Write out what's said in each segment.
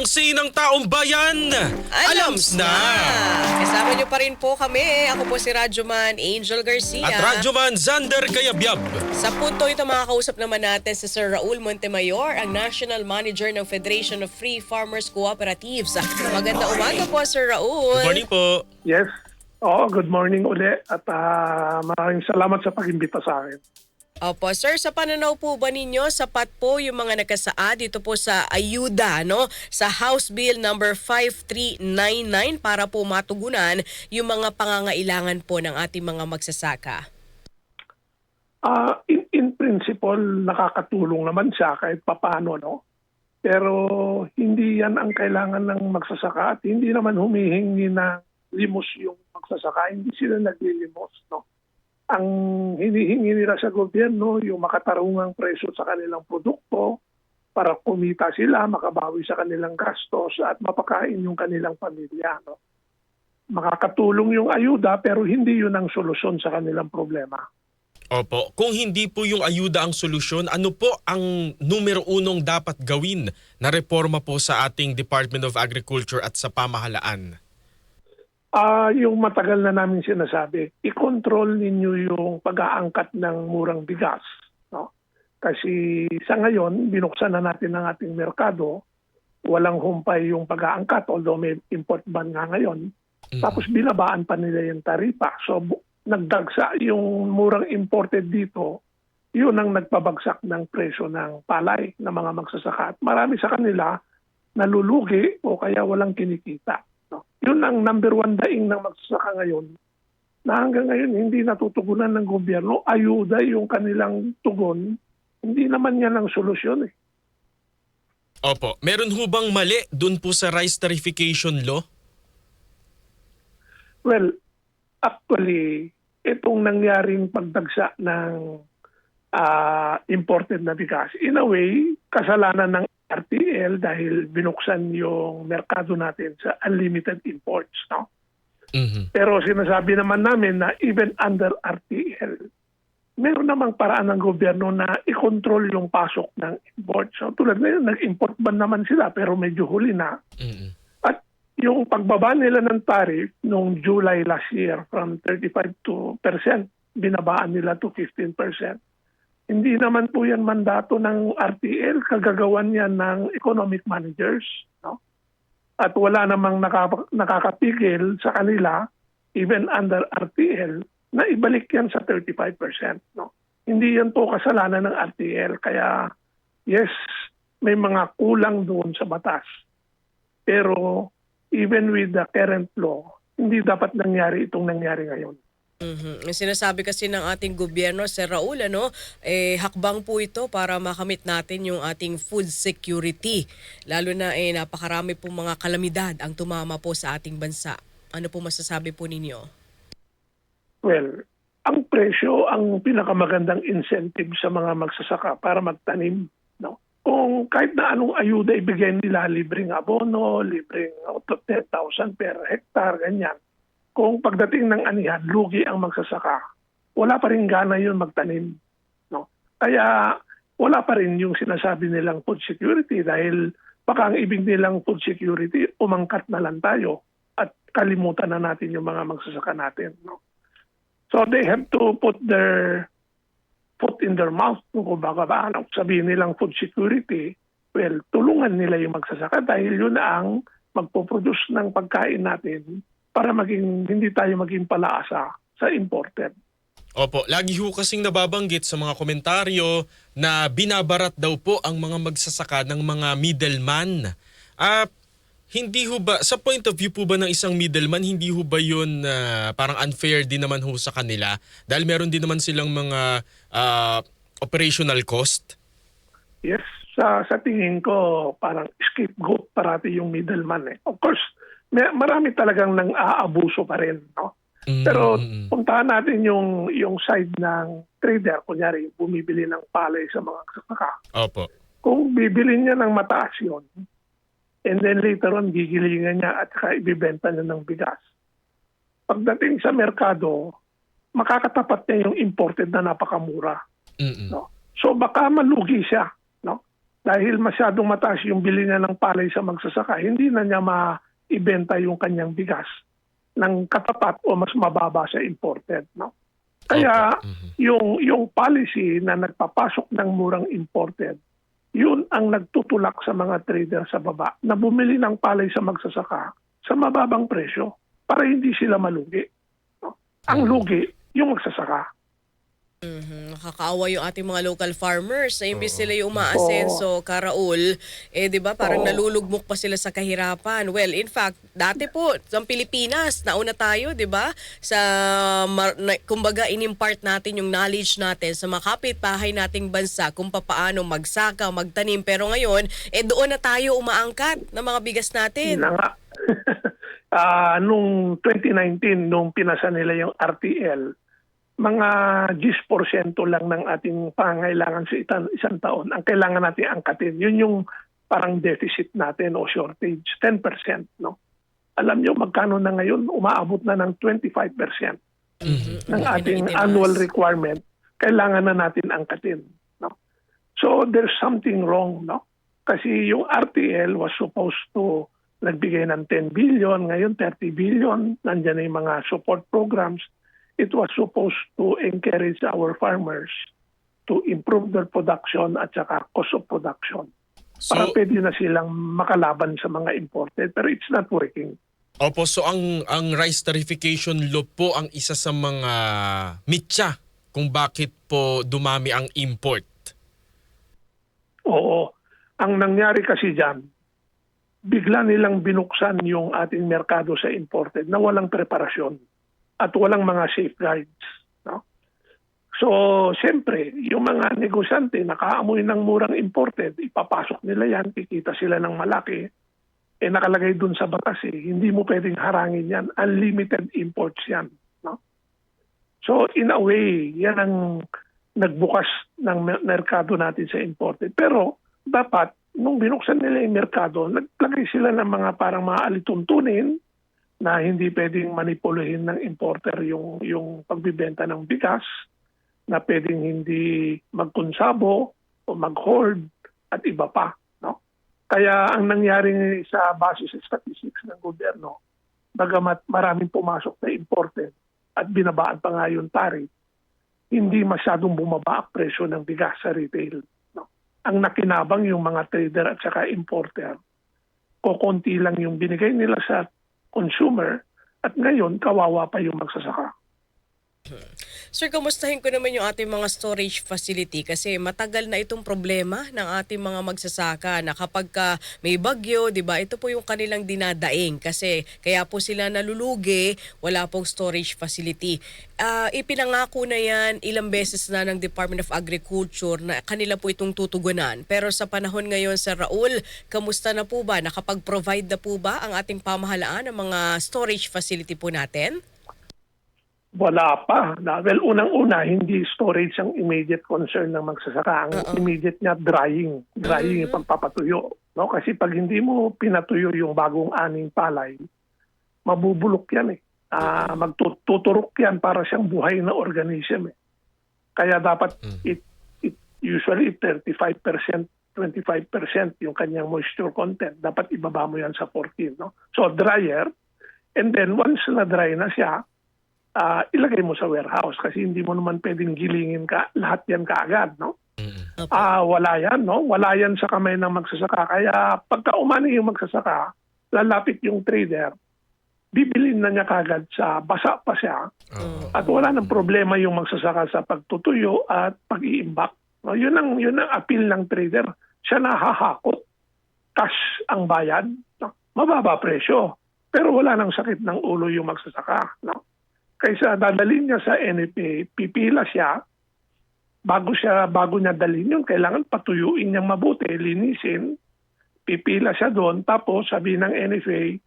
Saksi ng taong bayan, alams na! Kasama niyo pa rin po kami. Ako po si Radyoman Angel Garcia. At Radyoman Zander Kayabyab. Sa punto ito makakausap naman natin si Sir Raul Montemayor, ang National Manager ng Federation of Free Farmers Cooperatives. Maganda umaga po, Sir Raul. Good morning po. Yes. Oo, good morning uli at ah, maraming salamat sa pag-imbita sa akin. Opo, sir, sa pananaw po ba ninyo, sapat po yung mga nakasaad dito po sa ayuda, no? Sa House Bill number 5399 para po matugunan yung mga pangangailangan po ng ating mga magsasaka. Ah, in, in principle, nakakatulong naman siya kahit papano, no? Pero hindi yan ang kailangan ng magsasaka at hindi naman humihingi ng limos yung magsasaka. Hindi sila naglilimos, no? Ang hinihingi nila sa gobyerno, yung makatarungang presyo sa kanilang produkto para kumita sila, makabawi sa kanilang gastos at mapakain yung kanilang pamilya, no? Makakatulong yung ayuda pero hindi yun ang solusyon sa kanilang problema. Opo, kung hindi po yung ayuda ang solusyon, ano po ang numero unong dapat gawin na reforma po sa ating Department of Agriculture at sa pamahalaan? Ah, yung matagal na namin sinasabi, i-control ninyo yung pag-aangkat ng murang bigas, no? Kasi sa ngayon, binuksan na natin ang ating merkado, walang humpay yung pag-aangkat although may import ban nga ngayon. Tapos binabaan pa nila yung taripa. So nagdagsa yung murang imported dito, yun ang nagpabagsak ng presyo ng palay ng mga magsasaka. At marami sa kanila nalulugi o kaya walang kinikita. Yun ang number one daing ng magsasaka ngayon na hanggang ngayon hindi natutugunan ng gobyerno. Ayuda yung kanilang tugon. Hindi naman yan ang solusyon eh. Opo, meron ho bang mali dun po sa rice tarification law? Well, actually, itong nangyaring pagdagsa ng ah, imported na bigas, in a way, kasalanan ng RTL dahil binuksan yung merkado natin sa unlimited imports. No? Mhm. Pero sinasabi naman namin na even under RTL, meron namang paraan ng gobyerno na i-control yung pasok ng imports. So tulad ngayon, nag-import ban naman sila pero medyo huli na. Mhm. At yung pagbaba nila ng tariff noong July last year from 35 to percent, binabaan nila to 15 percent. Hindi naman po yan mandato ng RTL, kagagawan yan ng economic managers. No? At wala namang nakaka- nakakapigil sa kanila, even under RTL, na ibalik yan sa 35%. No? Hindi yan po kasalanan ng RTL. Kaya, yes, may mga kulang doon sa batas. Pero even with the current law, hindi dapat nangyari itong nangyari ngayon. Mhm. Ang sinasabi kasi ng ating gobyerno, Sir Raul, ano, eh, hakbang po ito para makamit natin yung ating food security. Lalo na eh, napakarami po mga kalamidad ang tumama po sa ating bansa. Ano po masasabi po ninyo? Well, ang presyo ang pinakamagandang incentive sa mga magsasaka para magtanim. No? Kung kahit na anong ayuda ibigay nila, libreng abono, libreng 10,000 per hektar, ganyan. Kung pagdating ng anihan, lugi ang magsasaka, wala pa rin gana yun magtanim. No? Kaya wala pa rin yung sinasabi nilang food security dahil baka ang ibig nilang food security, umangkat na lang tayo at kalimutan na natin yung mga magsasaka natin. No? So they have to put their foot in their mouth kung baka ba ano, sabihin nilang food security, well, tulungan nila yung magsasaka dahil yun ang magpo-produce ng pagkain natin para maging hindi tayo maging palaasa sa imported. Opo, lagi ho kasing nababanggit sa mga komentaryo na binabarat daw po ang mga magsasaka ng mga middleman. Ah, hindi ho ba, sa point of view po ba ng isang middleman, hindi ho ba yun ah, parang unfair din naman ho sa kanila? Dahil meron din naman silang mga ah, operational cost? Yes, sa sa tingin ko parang scapegoat parati yung middleman eh. Of course, marami talagang nang aabuso pa rin, no? Mm, Pero mm, mm. puntahan natin yung yung side ng trader, kunyari bumibili ng palay sa mga sasaka. Opo. Kung bibili niya ng mataas yun, and then later on gigilingan niya at saka ibibenta niya ng bigas. Pagdating sa merkado, makakatapat niya yung imported na napakamura. Mm, mm. No? So baka malugi siya. No? dahil masyadong mataas yung bili niya ng palay sa magsasaka, hindi na niya maibenta yung kanyang bigas ng katapat o mas mababa sa imported. No? Kaya yung, yung policy na nagpapasok ng murang imported, yun ang nagtutulak sa mga trader sa baba na bumili ng palay sa magsasaka sa mababang presyo para hindi sila malugi. No? Ang lugi, yung magsasaka. Mhm. Nakakaawa yung ating mga local farmers. Na imbis sila yung umaasenso, Karaul, eh 'di ba parang nalulugmok pa sila sa kahirapan. Well, in fact, dati po sa Pilipinas, nauna tayo, 'di ba? Sa mar- na, kumbaga inimpart natin yung knowledge natin sa mga kapitbahay nating bansa kung papaano magsaka, magtanim. Pero ngayon, eh doon na tayo umaangkat ng mga bigas natin. na nga. Ah, nung 2019, nung pinasa nila yung RTL, mga 10% lang ng ating pangailangan sa isang, taon ang kailangan natin angkatin. Yun yung parang deficit natin o shortage, 10%. No? Alam nyo magkano na ngayon? Umaabot na ng 25% Mhm. ng ating annual requirement, kailangan na natin angkatin. No? So there's something wrong. No? Kasi yung RTL was supposed to nagbigay ng 10 billion, ngayon 30 billion, nandyan na yung mga support programs. It was supposed to encourage our farmers to improve their production at saka cost of production. Para So, pwede na silang makalaban sa mga imported. Pero it's not working. opo, so ang, ang rice tarification law po ang isa sa mga mitya kung bakit po dumami ang import. Oo. Ang nangyari kasi dyan, bigla nilang binuksan yung ating merkado sa imported na walang preparasyon at walang mga safeguards. No? So, siyempre, yung mga negosyante nakaamoy ng murang imported, ipapasok nila yan, kikita sila ng malaki, eh nakalagay dun sa batas eh, hindi mo pwedeng harangin yan. Unlimited imports yan. No? So, in a way, yan ang nagbukas ng mer- merkado natin sa imported. Pero, dapat, nung binuksan nila yung merkado, naglagay sila ng mga parang mga alituntunin na hindi pwedeng manipuluhin ng importer yung, yung pagbibenta ng bigas, na pwedeng hindi magkonsabo o mag-hoard at iba pa. No? Kaya ang nangyari sa base sa statistics ng gobyerno, bagamat maraming pumasok na imported at binabaan pa nga yung tariff, hindi masyadong bumaba ang presyo ng bigas sa retail. No? Ang nakinabang yung mga trader at saka importer, kukunti lang yung binigay nila sa consumer at ngayon kawawa pa yung magsasaka. Sir, kamustahin ko naman yung ating mga storage facility kasi matagal na itong problema ng ating mga magsasaka na kapag ka may bagyo, 'di ba? Ito po yung kanilang dinadaing kasi kaya po sila nalulugi, wala pong storage facility. Ah, ipinangako na 'yan ilang beses na ng Department of Agriculture na kanila po itong tutugunan. Pero sa panahon ngayon sa Raul, kamusta na po ba? Nakapag-provide na po ba ang ating pamahalaan ng mga storage facility po natin? Wala pa. Na, well, unang-una, hindi storage ang immediate concern ng magsasaka. Ang Oo. immediate niya, drying. Drying yung pagpapatuyo. No? Kasi pag hindi mo pinatuyo yung bagong aning palay, mabubulok yan eh. Ah, magtuturok yan para siyang buhay na organism eh. Kaya dapat it, it usually 35%, 25% yung kanyang moisture content. Dapat ibaba mo yan sa 14. No? So dryer, and then once na dry na siya, ah, ilagay mo sa warehouse kasi hindi mo naman pwedeng gilingin ka lahat yan kaagad, no? Ah, wala yan, no? Wala yan sa kamay ng magsasaka. Kaya pagka umani yung magsasaka, lalapit yung trader, bibilin na niya kagad sa basa pa siya Oo. at wala nang problema yung magsasaka sa pagtutuyo at pag-iimbak. No, yun ang yun ang appeal ng trader. Siya na hahakot. Cash ang bayad. No? Mababa presyo. Pero wala nang sakit ng ulo yung magsasaka. No? Kaysa dadalhin niya sa NFA, pipila siya, bago siya bago niya dalhin yun, kailangan patuyuin niyang mabuti, linisin, pipila siya doon, tapos sabi ng NFA,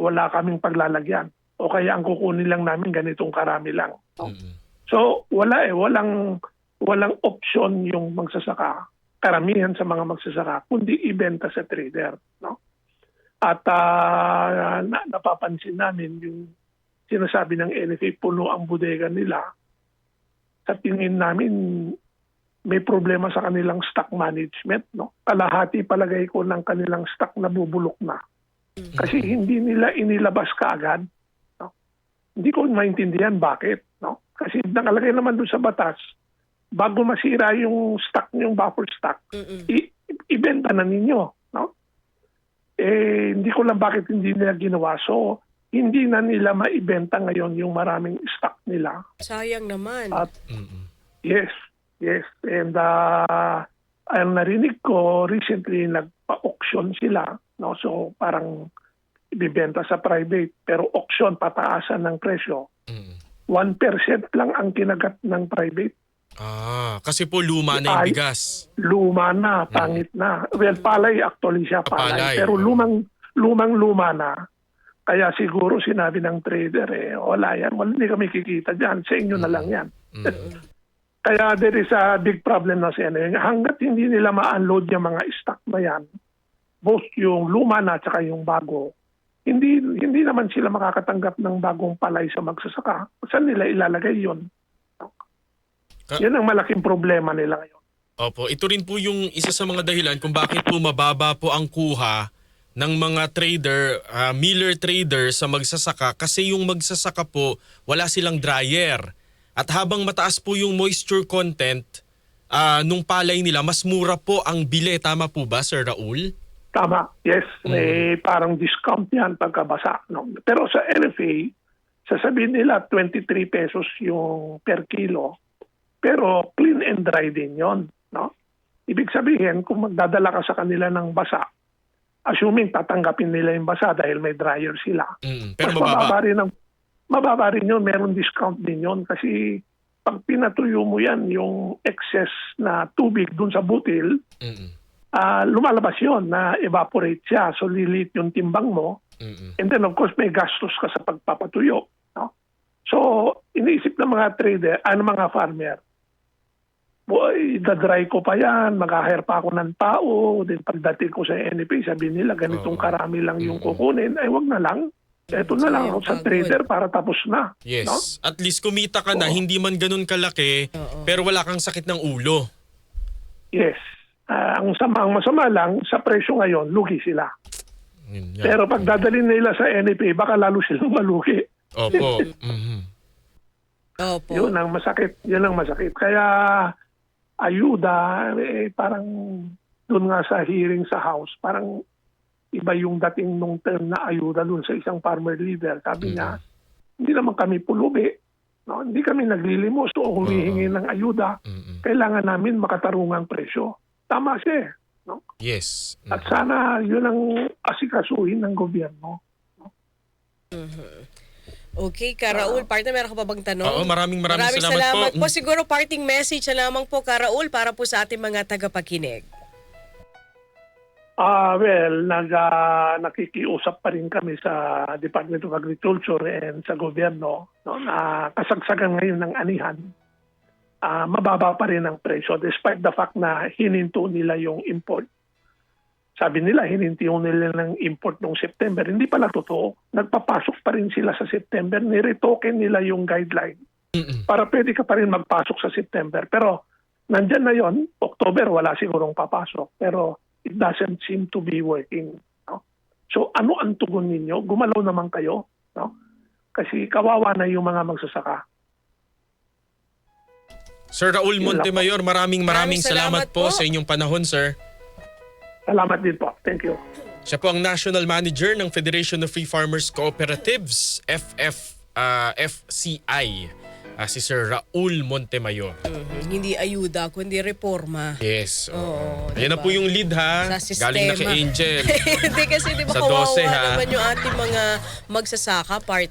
wala kaming paglalagyan. O kaya ang kukunin lang namin ganitong karami lang. No? Mm-mm. So wala eh, walang walang option yung magsasaka. Karamihan sa mga magsasaka kundi ibenta sa trader, no? At ah, na, napapansin namin yung sinasabi ng NFA puno ang bodega nila. Sa tingin namin may problema sa kanilang stock management. No? Kalahati palagay ko ng kanilang stock na bubulok na. Kasi hindi nila inilabas kaagad. No? Hindi ko maintindihan bakit. No? Kasi nakalagay naman doon sa batas, bago masira yung stock yung buffer stock, Mm-mm. i- ibenta na ninyo. No? Eh, hindi ko lang bakit hindi nila ginawa. So, hindi na nila maibenta ngayon yung maraming stock nila. Sayang naman. At. Yes, yes. And uh, ang narinig ko, recently nagpa-auction sila. No? So parang ibibenta sa private. Pero auction, pataasan ng presyo. Mm-mm. 1% lang ang kinagat ng private. Ah, kasi po luma na yung Ay. bigas. Luma na, pangit na. Well, palay actually siya, palay. Palay, Pero lumang, lumang luma na. Kaya siguro sinabi ng trader, eh, wala yan. Wala, hindi kami kikita dyan. Sa inyo na lang yan. Mm. Kaya there is a big problem na siya. Hanggat hindi nila ma-unload yung mga stock na yan, both yung luma na at yung bago, hindi hindi naman sila makakatanggap ng bagong palay sa magsasaka. Saan nila ilalagay yun? Ka- Yan ang malaking problema nila ngayon. Opo, ito rin po yung isa sa mga dahilan kung bakit po mababa po ang kuha ng mga trader, ah, miller trader sa magsasaka kasi yung magsasaka po wala silang dryer. At habang mataas po yung moisture content ah, nung palay nila, mas mura po ang bili. Tama po ba, Sir Raul? Tama, yes. May parang discount yan pagkabasa. No? Pero sa NFA, sasabihin nila 23 pesos yung per kilo. Pero clean and dry din yon, no? Ibig sabihin, kung magdadala ka sa kanila ng basa, assuming tatanggapin nila yung basa dahil may dryer sila. Mm, pero Mas mababa mababa. rin, ang, mababa rin yun, meron discount din yun. Kasi pag pinatuyo mo yan, yung excess na tubig dun sa butil, Mm, ah, lumalabas yon na evaporate siya. So lilit yung timbang mo. mm, And then of course may gastos ka sa pagpapatuyo. No? So iniisip ng mga trader, ano mga farmer, boy, dadry ko pa yan, mag-hire pa ako ng tao, then pagdating ko sa NFA, sabi nila ganitong Oo. karami lang yung kukunin, ay wag na lang. Ito na lang ako sa trader para tapos na. Yes. No? At least kumita ka na, Oo. hindi man ganun kalaki, pero wala kang sakit ng ulo. Yes. Ah, ang sama, ang masama lang, sa presyo ngayon, lugi sila. Yun yan. Pero pag dadalhin nila sa NFA, baka lalo silang malugi. Opo. Mhm. Opo. Yun ang masakit. Yun ang masakit. Kaya ayuda, eh, parang doon nga sa hearing sa House, parang iba yung dating nung term na ayuda doon sa isang farmer leader. Sabi niya, hindi naman kami pulubi. No? Hindi kami naglilimos o humihingi ng ayuda. Mm-mm. Kailangan namin makatarungang presyo. Tama siya. eh, No? Yes. At sana yun ang asikasuhin ng gobyerno. Okay, ka Raul, partner, meron ka pa bang tanong? Oo, maraming maraming salamat po. Mm. Siguro parting message na lamang po, ka Raul, para po sa ating mga tagapakinig. Ah, well, nag, ah, nakikiusap pa rin kami sa Department of Agriculture and sa gobyerno no, na kasagsagan ngayon ng anihan. Ah, mababa pa rin ang presyo despite the fact na hininto nila yung import. Sabi nila, hininto nila ng import noong September. Hindi pala totoo. Nagpapasok pa rin sila sa September. Niretoken nila yung guideline Mm-mm. para pwede ka pa rin magpasok sa September. Pero nandyan na yon October wala sigurong papasok. Pero it doesn't seem to be working. No? So ano ang tugon ninyo? Gumalaw naman kayo. No? Kasi kawawa na yung mga magsasaka. Sir Raul Montemayor, maraming maraming Maraming salamat, salamat po po. sa inyong panahon, sir. Salamat din po. Thank you. Siya po ang National Manager ng Federation of Free Farmers Cooperatives, FF, ah, FCI, ah, si Sir Raul Montemayor. Mhm, Hindi ayuda, kundi reforma. Yes. oo. Oo, Ayan na diba? po yung lead ha. Sa sistema. Galing na kay Angel. Hindi kasi di ba Sa kawawa 12, ha? naman yung ating mga magsasaka part